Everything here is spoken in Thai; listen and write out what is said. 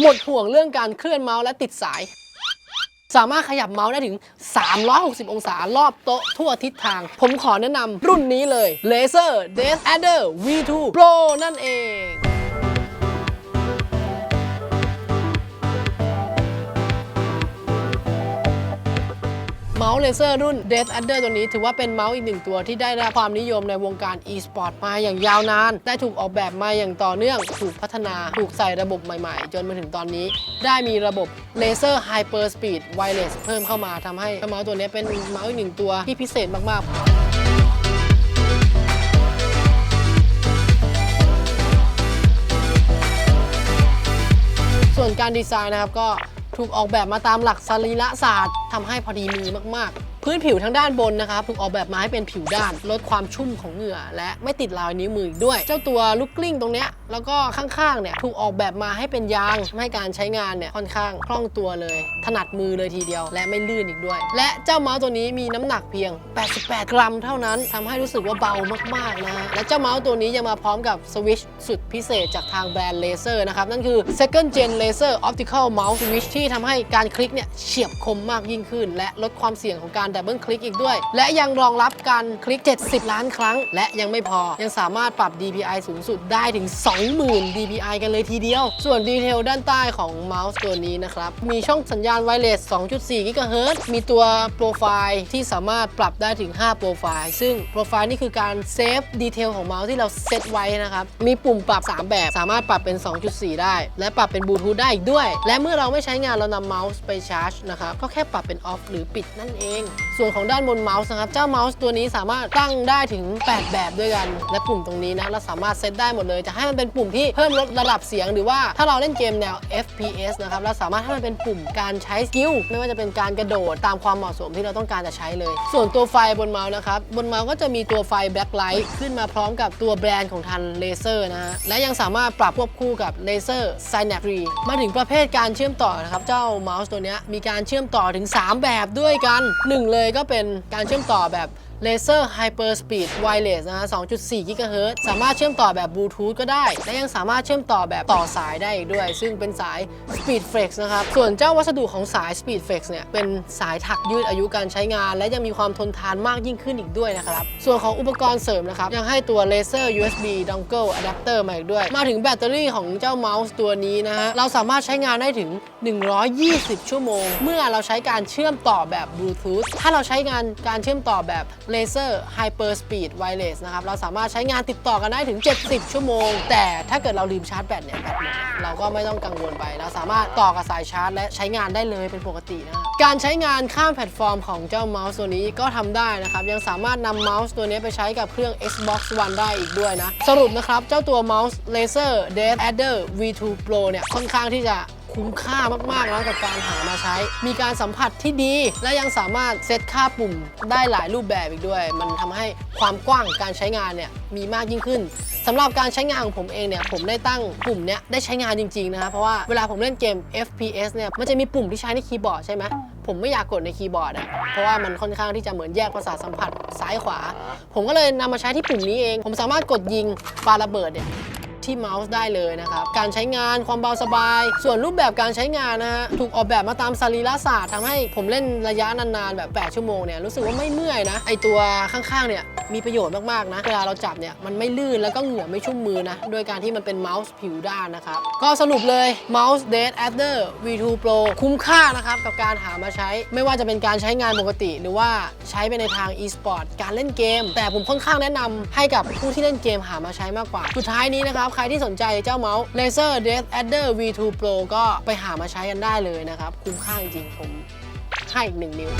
หมดห่วงเรื่องการเคลื่อนเมาส์และติดสาย สามารถขยับเมาส์ได้ถึง 360 องศารอบโต๊ะทั่วทิศทาง ผมขอแนะนำรุ่นนี้เลย Laser Death Adder V2 Pro นั่นเอง เมาส์เลเซอร์รุ่น Death Adder ตัวนี้ถือว่าเป็นเมาส์อีกหนึ่งตัวที่ได้รับความนิยมในวงการ e-sport มาอย่างยาวนาน ได้ถูกออกแบบมาอย่างต่อเนื่อง ถูกพัฒนา ถูกใส่ระบบใหม่ๆ จนมาถึงตอนนี้ ได้มีระบบ Laser Hyper Speed Wireless เพิ่มเข้ามาทำให้เมาส์ตัวนี้เป็นเมาส์อีกหนึ่งตัวที่พิเศษมากๆส่วนการดีไซน์นะครับก็ ถูกออกแบบมาตามหลักสรีระศาสตร์ทำให้พอดีมือมากๆพื้นผิวทางด้านบนนะครับถูกออกแบบมาให้เป็นผิวด้าน ลดความชุ่มของเหงื่อ และไม่ติดรอยนิ้วมืออีกด้วย เจ้าตัวลูกกลิ้งตรงเนี้ยแล้วก็ข้างๆเนี่ยถูกออกแบบมาให้เป็นยางทำให้การใช้งานเนี่ยค่อนข้างคล่องตัวเลย ถนัดมือเลยทีเดียว และไม่ลื่นอีกด้วย และเจ้าเมาส์ตัวนี้มีน้ำหนักเพียง 88 กรัมเท่านั้นทำให้รู้สึกว่าเบามากๆนะและเจ้าเมาส์ตัวนี้ยังมาพร้อมกับสวิชสุดพิเศษจากทางแบรนด์เลเซอร์นะครับนั่นคือ second gen laser optical mouse switch ที่ทำให้การคลิกเนี่ยเฉียบคมมากยิ่งขึ้น และลดความเสี่ยงของการดับเบิลคลิกอีกด้วย และยังรองรับการคลิก 70 ล้านครั้ง และยังไม่พอ ยังสามารถปรับ DPI สูงสุดได้ถึง 20,000 DPI กันเลยทีเดียว ส่วนดีเทลด้านใต้ของเมาส์ตัวนี้นะครับ มีช่องสัญญาณไวเลส 2.4 GHz มีตัวโปรไฟล์ที่สามารถปรับได้ถึง 5 โปรไฟล์ ซึ่งโปรไฟล์นี่คือการเซฟดีเทลของเมาส์ที่เราเซตไว้นะครับ มีปุ่มปรับ 3 แบบ สามารถปรับเป็น 2.4 ได้ และปรับเป็นบลูทูธได้อีกด้วย และเมื่อเราไม่ใช้งานเรานำเมาส์ไปชาร์จนะครับ ก็แค่ปรับเป็นออฟหรือปิดนั่นเองส่วนของด้านบนเมาส์นะครับ เจ้าเมาส์ตัวนี้สามารถตั้งได้ถึง 8 แบบด้วยกัน และปุ่มตรงนี้นะ เราสามารถเซตได้หมดเลย จะให้มันเป็นปุ่มที่เพิ่มลดระดับเสียง หรือว่าถ้าเราเล่นเกมแนว FPS นะครับ เราสามารถให้มันเป็นปุ่มการใช้สกิลไม่ว่าจะเป็นการกระโดดตามความเหมาะสมที่เราต้องการจะใช้เลย ส่วนตัวไฟบนเมาส์นะครับ บนเมาส์ก็จะมีตัวไฟแบ็คไลท์ขึ้นมาพร้อมกับตัวแบรนด์ของทันเลเซอร์นะฮะ และยังสามารถปรับควบคู่กับเลเซอร์ Synapse 3มาถึงประเภทการเชื่อมต่อนะครับ เจ้าเมาส์ตัวนี้มีการเชื่อมต่อถึง 3 แบบด้วยกันหนึ่งเลยก็เป็นการเชื่อมต่อแบบ Laser Hyper Speed Wireless นะฮะ 2.4 GHz สามารถเชื่อมต่อแบบบลูทูธก็ได้ และยังสามารถเชื่อมต่อแบบต่อสายได้อีกด้วย ซึ่งเป็นสาย Speed Flex นะครับ ส่วนเจ้าวัสดุของสาย Speed Flex เนี่ย เป็นสายถักยืดอายุการใช้งาน และยังมีความทนทานมากยิ่งขึ้นอีกด้วยนะครับ ส่วนของอุปกรณ์เสริมนะครับ ยังให้ตัว Laser USB Dongle Adapter มาอีกด้วย มาถึงแบตเตอรี่ของเจ้าเมาส์ตัวนี้นะฮะ เราสามารถใช้งานได้ถึง 120 ชั่วโมง เมื่อเราใช้การเชื่อมต่อแบบบลูทูธถ้าเราใช้งานการเชื่อมต่อแบบ Laser Hyper Speed Wireless นะครับ เราสามารถใช้งานติดต่อกันได้ถึง 70 ชั่วโมง แต่ถ้าเกิดเราลืมชาร์จแบตเนี่ยแบตหมดเราก็ไม่ต้องกังวลไป เราสามารถต่อกับสายชาร์จ และใช้งานได้เลยเป็นปกตินะการใช้งานข้ามแพลตฟอร์มของเจ้าเมาส์ตัวนี้ก็ทำได้นะครับ ยังสามารถนำเมาส์ตัวนี้ไปใช้กับเครื่อง Xbox One ได้อีกด้วยนะ สรุปนะครับ เจ้าตัวเมาส์ Laser Death Adder V2 Pro เนี่ยค่อนข้างที่จะ คุ้มค่ามากๆแล้วกับการหามาใช้ มีการสัมผัสที่ดี และยังสามารถเซตค่าปุ่มได้หลายรูปแบบอีกด้วย มันทำให้ความกว้างการใช้งานเนี่ยมีมากยิ่งขึ้นสำหรับการใช้งานของผมเองเนี่ยผมได้ตั้งปุ่มเนี้ยได้ใช้งานจริงๆนะครับเพราะว่าเวลาผมเล่นเกม FPS เนี่ยมันจะมีปุ่มที่ใช้ในคีย์บอร์ดใช่ไหมผมไม่อยากกดในคีย์บอร์ดอะเพราะว่ามันค่อนข้างที่จะเหมือนแยกประสาทสัมผัสซ้ายขวา ผมก็เลยนำมาใช้ที่ปุ่มนี้เอง ผมสามารถกดยิงปาระเบิดเนี่ย ที่เมาส์ได้เลยนะครับ การใช้งานความเบาสบาย ส่วนรูปแบบการใช้งานนะฮะถูกออกแบบมาตามสรีระศาสตร์ทำให้ผมเล่นระยะนานๆแบบ 8 ชั่วโมงเนี่ยรู้สึกว่าไม่เมื่อยนะไอตัวข้างๆเนี่ย มีประโยชน์มากๆนะ เวลาเราจับเนี่ยมันไม่ลื่นแล้วก็เหงื่อไม่ชุ่มมือนะ โดยการที่มันเป็นเมาส์ผิวด้านนะครับ ก็สรุปเลยเมาส์ Dead Adder V2 Pro คุ้มค่านะครับ กับการหามาใช้ ไม่ว่าจะเป็นการใช้งานปกติ หรือว่าใช้ไปในทาง e-sport การเล่นเกม แต่ผมค่อนข้างแนะนำให้กับผู้ที่เล่นเกมหามาใช้มากกว่า สุดท้ายนี้นะครับ ใครที่สนใจเจ้าเมาส์ Laser Death Adder V2 Pro ก็ไปหามาใช้กันได้เลยนะครับ คุ้มค่าจริงๆผมให้อีกหนึ่งนิ้ว